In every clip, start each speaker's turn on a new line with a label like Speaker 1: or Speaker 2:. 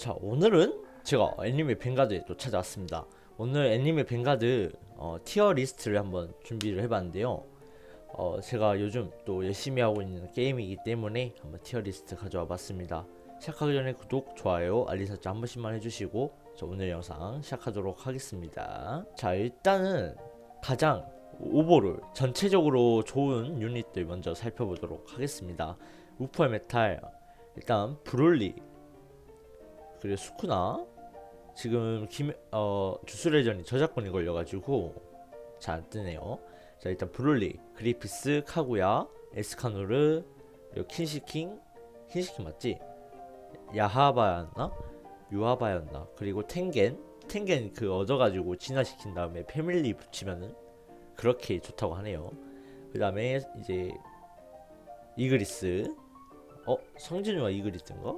Speaker 1: 자 오늘은 제가 애니메 뱅가드에 또 찾아왔습니다. 오늘 애니메 뱅가드 어, 티어 리스트를 한번 준비를 해봤는데요. 어, 제가 요즘 또 열심히 하고 있는 게임이기 때문에 한번 티어 리스트 가져와 봤습니다. 시작하기 전에 구독, 좋아요, 알림 설정 한 번씩만 해주시고 자, 오늘 영상 시작하도록 하겠습니다. 자 일단은 가장 오버롤 전체적으로 좋은 유닛들 먼저 살펴보도록 하겠습니다. 우퍼 메탈 일단 브롤리 그리고 수쿠나 지금 김, 어, 주술회전이 저작권이 걸려가지고 잘 안 뜨네요. 자 일단 브롤리, 그리피스, 카구야, 에스카노르, 그리고 킨시킹, 킨시킹 맞지? 야하바였나? 유하바였나? 그리고 텐겐, 텐겐 그 얻어가지고 진화시킨 다음에 패밀리 붙이면은 그렇게 좋다고 하네요. 그 다음에 이제 이그리스, 어 성진우와 이그리스인가?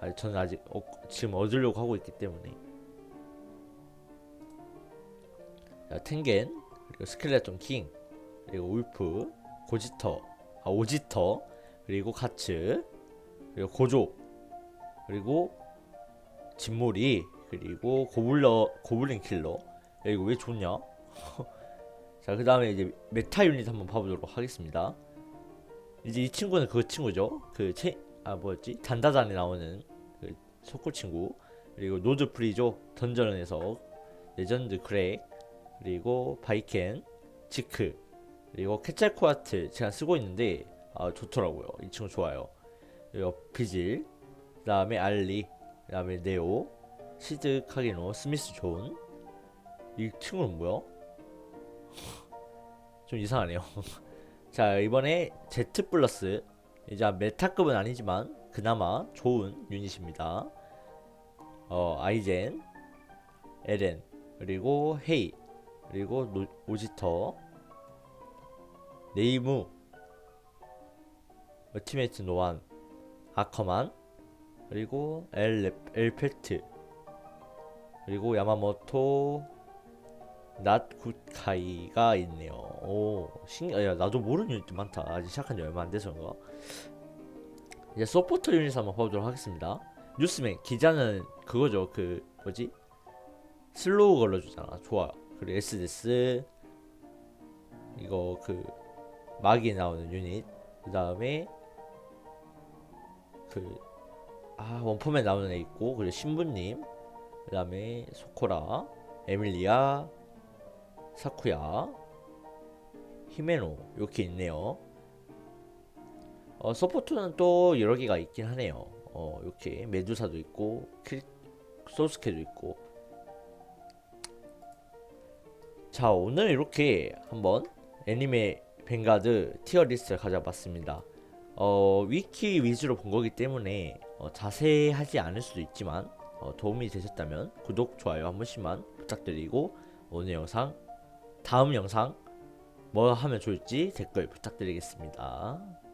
Speaker 1: 아, 저는 아직 어, 지금 얻으려고 하고 있기 때문에. 자, 텐겐 그리고 스켈레톤 킹 그리고 울프 고지터 아 오지터 그리고 가츠 그리고 고조 그리고 진모리 그리고 고블러 고블린 킬러. 야, 이거 왜 좋냐? 자 그 다음에 이제 메타 유닛 한번 봐보도록 하겠습니다. 이제 이 친구는 그 친구죠? 그 체 아 뭐였지? 단다단에 나오는 그 소코 친구 그리고 노즈 프리조 던전에서 레전드 크랙 그리고 바이켄 지크 그리고 케찰코아트 제가 쓰고 있는데 아 좋더라고요. 이 친구 좋아요. 그리고 비질 그 다음에 알리 그 다음에 네오 시드 카기노 스미스 존. 이 친구는 뭐야? 좀 이상하네요. 자 이번에 Z 플러스 이제 메타급은 아니지만 그나마 좋은 유닛입니다. 어 아이젠, 에렌 그리고 헤이 그리고 노, 오지터 네이무 얼티메이트 노안 아커만 그리고 엘 엘페트 그리고 야마모토 낫굿카이가 있네요. 오, 신기, 야, 나도 모르는 유닛 많다. 아직 시작한 지 얼마 안 돼서인가? 이제 서포터 유닛 한번 봐보도록 하겠습니다. 뉴스맨 기자는 그거죠. 그 뭐지? 슬로우 걸러주잖아. 좋아. 그리고 SDS 이거 그 막이 나오는 유닛. 그 다음에 그 아 원포맨 나오는 애 있고 그리고 신부님. 그 다음에 소코라, 에밀리아, 사쿠야, 히메노 이렇게 있네요. 어, 서포트는 또 여러 개가 있긴 하네요. 어, 이렇게 메두사도 있고 킬, 소스케도 있고. 자, 오늘 이렇게 한번 애니메 뱅가드 티어 리스트를 가져봤습니다. 어, 위키 위주로 본 거기 때문에 어, 자세하지 않을 수도 있지만 어, 도움이 되셨다면 구독, 좋아요 한 번씩만 부탁드리고 오늘 영상 다음 영상 뭐 하면 좋을지 댓글 부탁드리겠습니다.